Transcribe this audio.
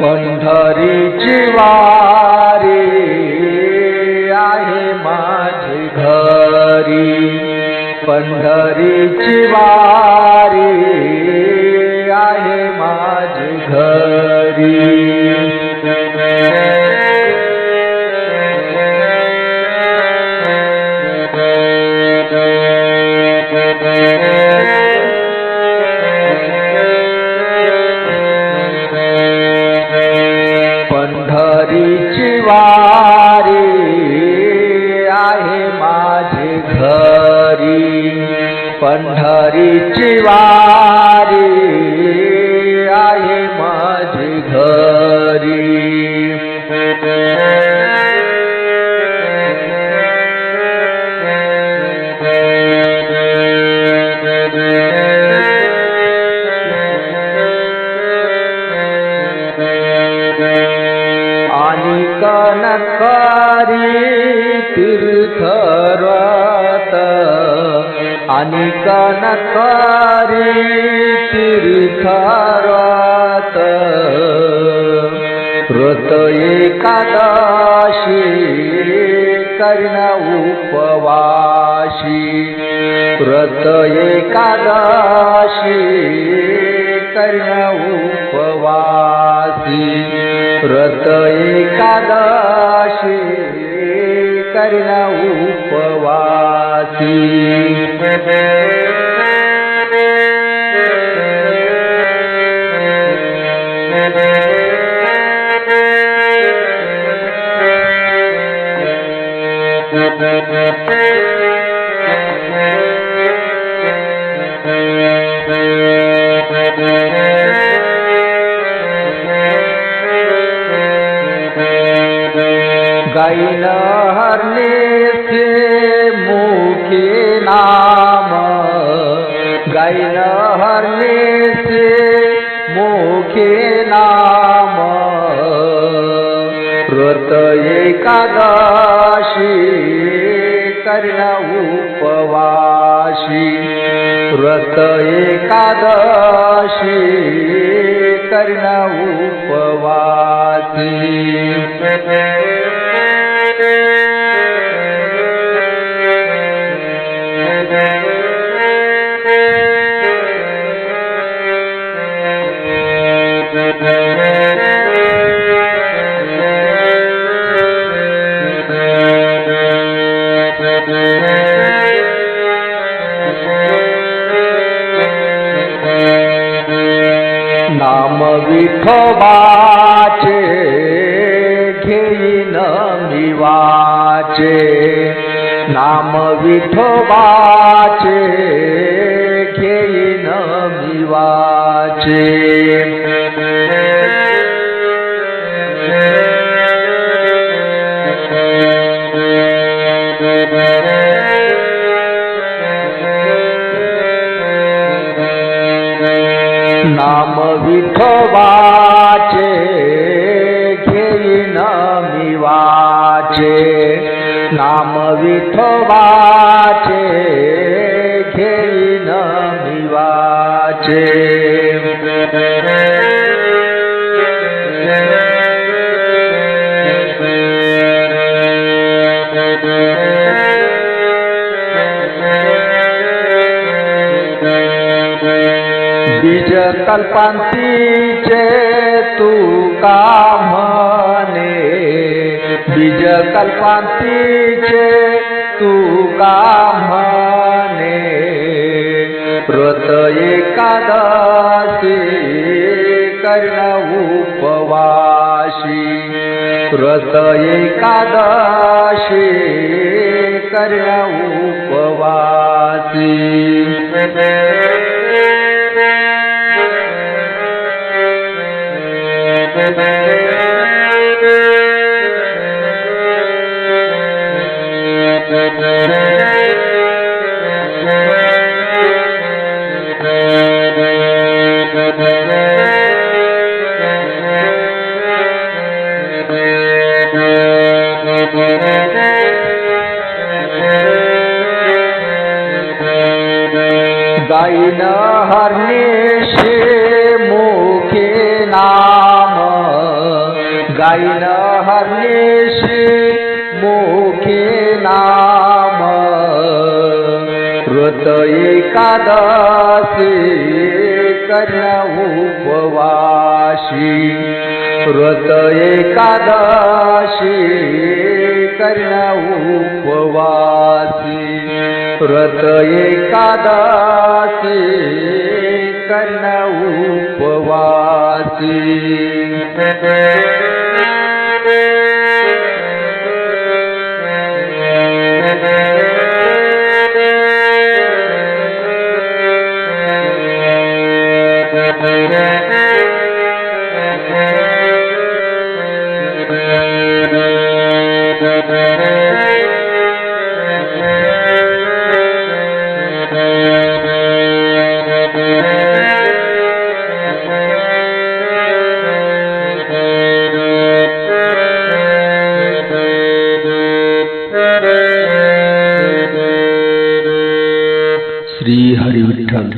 पंढरीची वारी आहे माझी घरी पंढरीची वारी Música आणि कनकारी तीर्थरत व्रत एकादशी कर्ण उपवाशी व्रत एकादशी कर्ण उपवासी. व्रत एकादशी গাইলা হারলে সে गाईन हरणे मुखे नाम. व्रत एकादशी कर्ण उपवाशी. व्रत एकादशी कर्ण વિખવાચે ઘેઈ ન નિવાચે. નામ વિઠવાચે ઘેઈ ન નિવાચે. નામ વિઠવા છે જે નામી વાચે. નામ વિઠવા છે बीज कल्पांतीचे तू का म्हणे? बीज कल्पांतीचे तू का म्हणे? व्रत एकादशी कर्ण उपवाशी. व्रत एकादशी कर्ण उपवासी गाई न हरने गाईन हरणेशे मुखे नाम व्रत एकादशी कर्ण उपवाशी व्रत एकादशी कर्ण उपवासी व्रत एकादशी कर्ण श्री हरी विठ्ठल